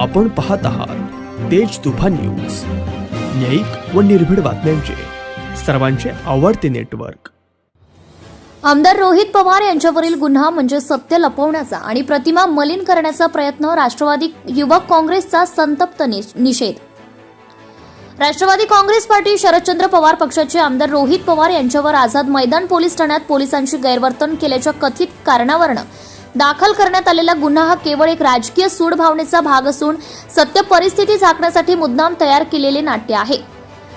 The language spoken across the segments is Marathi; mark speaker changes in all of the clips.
Speaker 1: आपण पाहत आहात तेज तुफा न्यूज. न्यायिक व निर्भीड बातम्यांचे. सर्वांचे आवडते नेटवर्क.
Speaker 2: आमदार रोहित पवार यांच्यावरील गुन्हा म्हणजे सत्य लपवण्याचा आणि प्रतिमा मलिन करण्याचा प्रयत्न राष्ट्रवादी युवक काँग्रेसचा संतप्त निषेध. राष्ट्रवादी काँग्रेस पार्टी शरदचंद्र पवार पक्षाचे आमदार रोहित पवार यांच्यावर आझाद मैदान पोलीस ठाण्यात पोलिसांशी गैरवर्तन केल्याच्या कथित कारणावरनं दाखल करण्यात आलेला गुन्हा हा केवळ एक राजकीय सूड भावनेचा भाग असून सत्य परिस्थिती झाकण्यासाठी मुद्दाम तयार केलेले नाट्य आहे.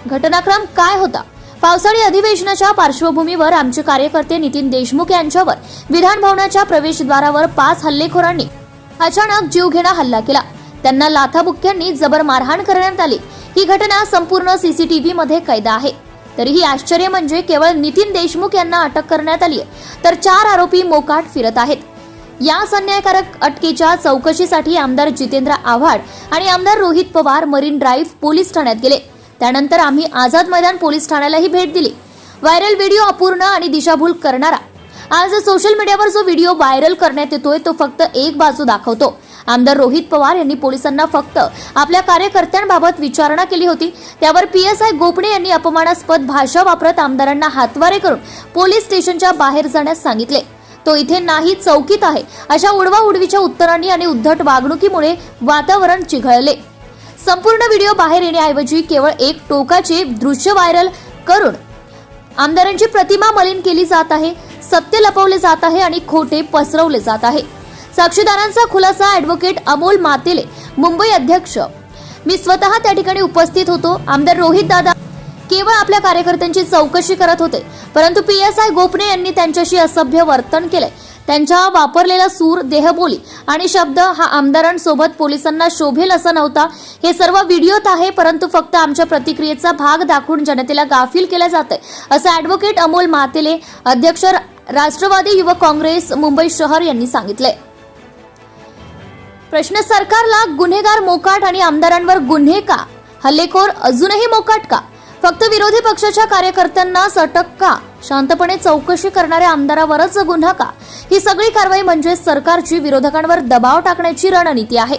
Speaker 2: घटनाक्रम काय होता? पावसाळी अधिवेशनाच्या पार्श्वभूमीवर आमचे कार्यकर्ते नितीन देशमुख यांच्यावर विधान भवनाच्या प्रवेशद्वारावर पाच हल्लेखोरांनी अचानक जीवघेणा हल्ला केला. त्यांना लाथाबुक्क्यांनी जबर मारहाण करण्यात आली. ही घटना संपूर्ण सीसीटीव्ही मध्ये कैद आहे. तरीही आश्चर्य म्हणजे केवळ नितीन देशमुख यांना अटक करण्यात आली आहे तर चार आरोपी मोकाट फिरत आहेत. या अन्यायकारक अटकेच्या चौकशीसाठी आमदार जितेंद्र आव्हाड आणि आमदार Rohit Pawar Marine Drive police ठाण्यात गेले. त्यानंतर आम्ही आझाद मैदान पोलीस ठाण्यालाही भेट दिली. व्हायरल व्हिडिओ अपूर्ण आणि दिशाभूल करणारा. आज सोशल मीडियावर जो व्हिडिओ व्हायरल करण्यात येतोय तो फक्त एक बाजू दाखवतो. आमदार रोहित पवार यांनी पोलिसांना फक्त आपल्या कार्यकर्त्यांबाबत विचारणा केली होती. त्यावर पी एस आय गोपणे यांनी अपमानास्पद भाषा वापरत आमदारांना हातवारे करून पोलीस स्टेशनच्या बाहेर जाण्यास सांगितले. तो इथे नाही चौकीत आहे. अशा उडवा उडवीच्या उत्तरांनी आणि उद्धट वागणुकीमुळे वातावरण चिघळले. संपूर्ण व्हिडिओ बाहेर येण्याऐवजी केवळ एक टोकाचे दृश्य व्हायरल करून आमदारांची प्रतिमा मलिन केली जात आहे सत्य लपवले जात आहे आणि खोटे पसरवले जात आहे. साक्षीदारांचा खुलासा ऍडव्होकेट अमोल मातेले मुंबई अध्यक्ष. मी स्वतः त्या ठिकाणी उपस्थित होतो. आमदार रोहित दादा केवळ आपल्या कार्यकर्त्यांची चौकशी करत होते. परंतु पी एस आय गोपने यांनी त्यांच्याशी असभ्य वर्तन केले त्यांच्या वापरलेला सूर देहबोली आणि शब्द हा आमदारांसोबत पोलिसांना शोभेल असा नव्हता. हे सर्व व्हिडिओत आहे परंतु फक्त आमच्या प्रतिक्रियेचा भाग दाखवून जनतेला गाफील केलं जात आहे असं ॲडव्होकेट अमोल मातेले अध्यक्ष राष्ट्रवादी युवक काँग्रेस मुंबई शहर यांनी सांगितले प्रश्न सरकारला गुन्हेगार मोकाट आणि आमदारांवर गुन्हे का? हल्लेखोर अजूनही मोकाट का? फक्त विरोधी पक्षाच्या कार्यकर्त्यांनाच अटक का शांतपणे चौकशी करणाऱ्या आमदारावरच गुन्हा का ही सगळी कारवाई म्हणजे सरकारची विरोधकांवर दबाव टाकण्याची रणनीती आहे.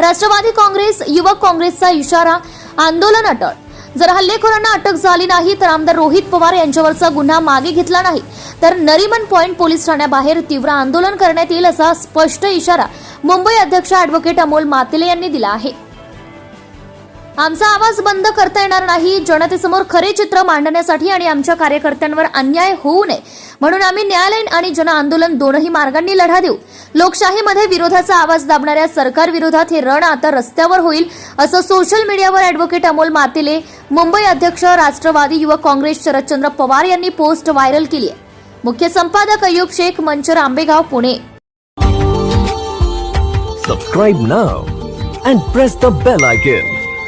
Speaker 2: राष्ट्रवादी काँग्रेस युवक काँग्रेसचा इशारा आंदोलन अटळ. जर हल्लेखोरांना अटक झाली नाही तर आमदार रोहित पवार यांच्यावरचा गुन्हा मागे घेतला नाही तर नरीमन पॉइंट पोलीस ठाण्याबाहेर तीव्र आंदोलन करण्यात येईल असा स्पष्ट इशारा मुंबई अध्यक्ष ॲडव्होकेट अमोल मातेले यांनी दिला आहे. आमचा आवाज बंद करता येणार नाही. जनतेसमोर खरे चित्र मांडण्यासाठी आणि आमच्या कार्यकर्त्यांवर अन्याय होऊ नये. म्हणून आम्ही न्यायालयीन आणि जन आंदोलन दोनही मार्गांनी लढा देऊ. लोकशाहीमध्ये विरोधाचा आवाज दाबणाऱ्या सरकार विरोधात हे रण आता रस्त्यावर होईल असं सोशल मीडियावर ॲडव्होकेट अमोल मातेले मुंबई अध्यक्ष राष्ट्रवादी युवक काँग्रेस शरदचंद्र पवार यांनी पोस्ट व्हायरल केली आहे. मुख्य संपादक Ayyub Shaikh Manchar Ambegaon Pune.
Speaker 3: Subscribe now and press the bell icon